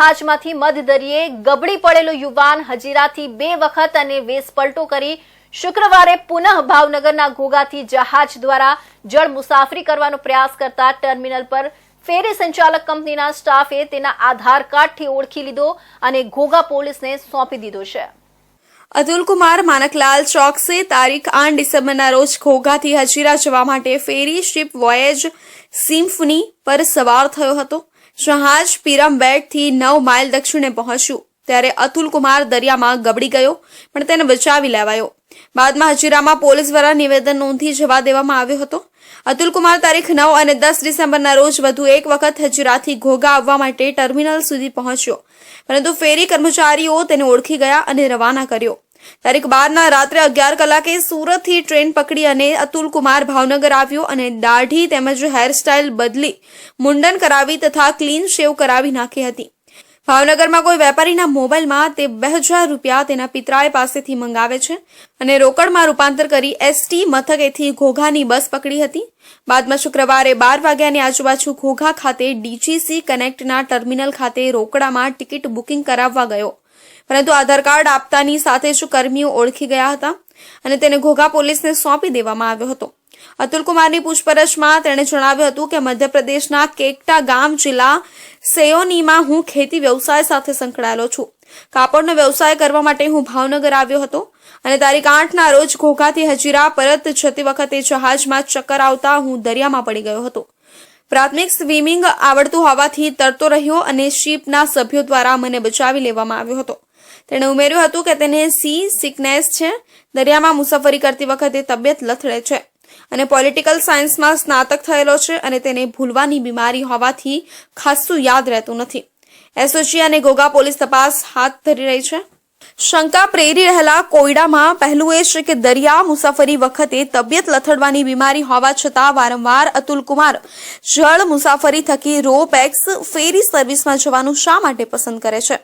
જહાજમાંથી મધદરિયે ગબડી પડેલો યુવાન હજીરાથી બે વખત અને વેસ પલટો કરી શુક્રવારે પુનઃ ભાવનગરના ઘોઘાથી જહાજ દ્વારા જળ મુસાફરી કરવાનો પ્રયાસ કરતા ટર્મિનલ પર ફેરી સંચાલક કંપનીના સ્ટાફે તેના આધાર કાર્ડથી ઓળખી લીધો અને ઘોઘા પોલીસને સોંપી દીધો છે. અતુલ કુમાર માનકલાલ ચોકસે તારીખ આઠ ડિસેમ્બરના રોજ ઘોઘાથી હજીરા જવા માટે ફેરી શિપ વોયેજ સિમ્ફની પર સવાર થયો હતો. જહાજ પિરમબેટથી નવ માઇલ દક્ષિણે પહોંચ્યું. ત્યારે અતુલ કુમાર દરિયામાં ગબડી ગયો, પણ તેને બચાવી લેવાયો. બાદમાં હજીરામાં પોલીસ દ્વારા નિવેદન નોંધી જવા દેવામાં આવ્યો હતો. અતુલ કુમાર તારીખ નવ અને દસ ડિસેમ્બરના રોજ વધુ એક વખત હજીરાથી ઘોઘા આવવા માટે ટર્મિનલ સુધી પહોંચ્યો. પરંતુ ફેરી કર્મચારીઓ તેને ઓળખી ગયા અને રવાના કર્યો. તારીખ બારના રાત્રે અગિયાર કલાકે સુરતથી ટ્રેન પકડી અને અતુલ કુમાર ભાવનગર આવ્યો અને દાઢી તેમજ હેરસ્ટાઇલ બદલી મુંડન કરાવી તથા ક્લીન શેવ કરાવી નાખી હતી. ભાવનગરમાં કોઈ વેપારીના મોબાઈલમાં તે બે હજાર રૂપિયા તેના પિતરાએ પાસેથી મંગાવે છે અને રોકડમાં રૂપાંતર કરી એસટી મથકેથી ઘોઘાની બસ પકડી હતી. બાદમાં શુક્રવારે બાર વાગ્યાની આજુબાજુ ઘોઘા ખાતે ડીજીસી કનેક્ટના ટર્મિનલ ખાતે રોકડામાં ટિકિટ બુકિંગ કરાવવા ગયો. પરંતુ આધાર કાર્ડ આપતાની સાથે જ કર્મીઓ ઓળખી ગયા હતા અને તેને ઘોઘા પોલીસને સોંપી દેવામાં આવ્યો હતો. અતુલ કુમારની પૂછપરછમાં તેણે જણાવ્યું હતું કે મધ્યપ્રદેશના કેકટા ગામ જિલ્લા સેયોનીમાં હું ખેતી વ્યવસાય સાથે સંકળાયેલો છું. કાપડનો વ્યવસાય કરવા માટે હું ભાવનગર આવ્યો હતો અને તારીખ આઠના રોજ ઘોઘાથી હજીરા, પરત જતી વખતે જહાજમાં ચક્કર આવતા હું દરિયામાં પડી ગયો હતો. પ્રાથમિક સ્વિમિંગ આવડતું હોવાથી તરતો રહ્યો અને શિપના સભ્યો દ્વારા મને બચાવી લેવામાં આવ્યો હતો. તેણે ઉમેર્યું હતું કે તેને સી સિકનેસ છે. દરિયામાં મુસાફરી કરતી વખતે તબિયત લથડે છે. અને પોલિટિકલ સાયન્સમાં સ્નાતક થયેલો છે અને તેને ભૂલવાની બીમારી હોવાથી ખાસ્સું યાદ રહેતું નથી. એસઓજી અને ગોગા પોલીસ તપાસ હાથ ધરી રહી છે. શંકા પ્રેરી રહેલા કોયડામાં પહેલું એ છે કે દરિયા મુસાફરી વખતે તબિયત લથડવાની બીમારી હોવા છતાં વારંવાર અતુલ કુમાર જળ મુસાફરી થકી રોપેક્સ ફેરી સર્વિસમાં જવાનું શા માટે પસંદ કરે છે?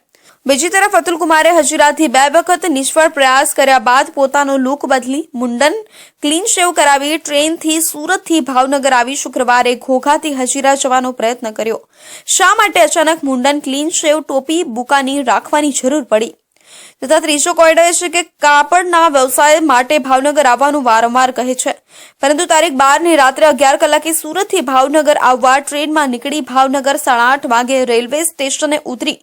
બીજી તરફ અતુલ કુમારે હજીરાથી બે વખત નિષ્ફળ પ્રયાસ કર્યા બાદ પોતાનો લુક બદલી મુંડન ક્લીન શેવ કરાવી ટ્રેનથી સુરતથી ભાવનગર આવી શુક્રવારે ઘોઘાથી હજીરા જવાનો પ્રયત્ન કર્યો. શા માટે અચાનક મુંડન ક્લીન શેવ ટોપી, બુકાની રાખવાની જરૂર પડી? તથા ત્રીજો કોયડો એ છે કે કાપડના વ્યવસાય માટે ભાવનગર આવવાનું વારંવાર કહે છે. પરંતુ તારીખ બારની રાત્રે અગિયાર કલાકે સુરતથી ભાવનગર આવવા ટ્રેનમાં નીકળી ભાવનગર સાડા આઠ વાગે રેલવે સ્ટેશને ઉતરી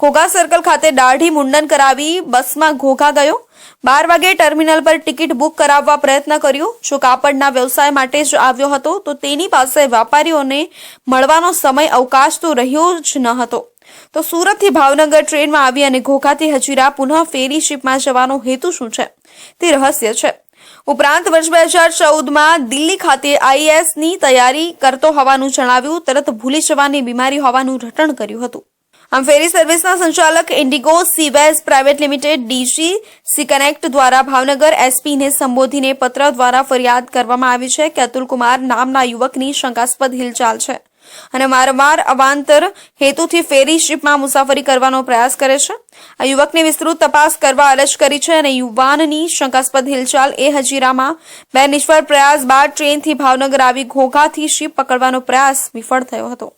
ઘોઘા સર્કલ ખાતે દાઢી મુંડન કરાવી બસમાં ઘોઘા ગયો. બાર વાગે ટર્મિનલ પર ટિકિટ બુક કરાવવા પ્રયત્ન કર્યો. જો કાપડના વ્યવસાય માટે જ આવ્યો હતો, તો તેની પાસે વેપારીઓને મળવાનો સમય અવકાશ તો રહ્યો જ ન હતો. તો સુરતથી ભાવનગર ટ્રેનમાં આવી અને ઘોઘાથી હજીરા પુનઃ ફેરી શિપમાં જવાનો હેતુ શું છે? તે રહસ્ય છે. ઉપરાંત વર્ષ બે હજાર ચૌદમાં દિલ્હી ખાતે આઈએએસની તૈયારી કરતો હોવાનું જણાવ્યું, તરત ભૂલી જવાની બીમારી હોવાનું રટણ કર્યું હતું. આમ ફેરી સર્વિસના સંચાલક Indigo Seaways Private Limited DG Sea Connect દ્વારા ભાવનગર એસપીને સંબોધીને પત્ર દ્વારા ફરિયાદ કરવામાં આવી છે કે અતુલ નામના યુવકની શંકાસ્પદ હિલચાલ છે. અને વારંવાર અવાંતર હેતુથી ફેરી શિપમાં મુસાફરી કરવાનો પ્રયાસ કરે છે. આ યુવકની વિસ્તૃત તપાસ કરવા અરજ કરી છે અને યુવાનની શંકાસ્પદ હિલચાલ એ હજીરામાં બે નિષ્ફળ પ્રયાસ બાદ ટ્રેનથી ભાવનગર આવી ઘોઘાથી શિપ પકડવાનો પ્રયાસ વિફળ થયો હતો.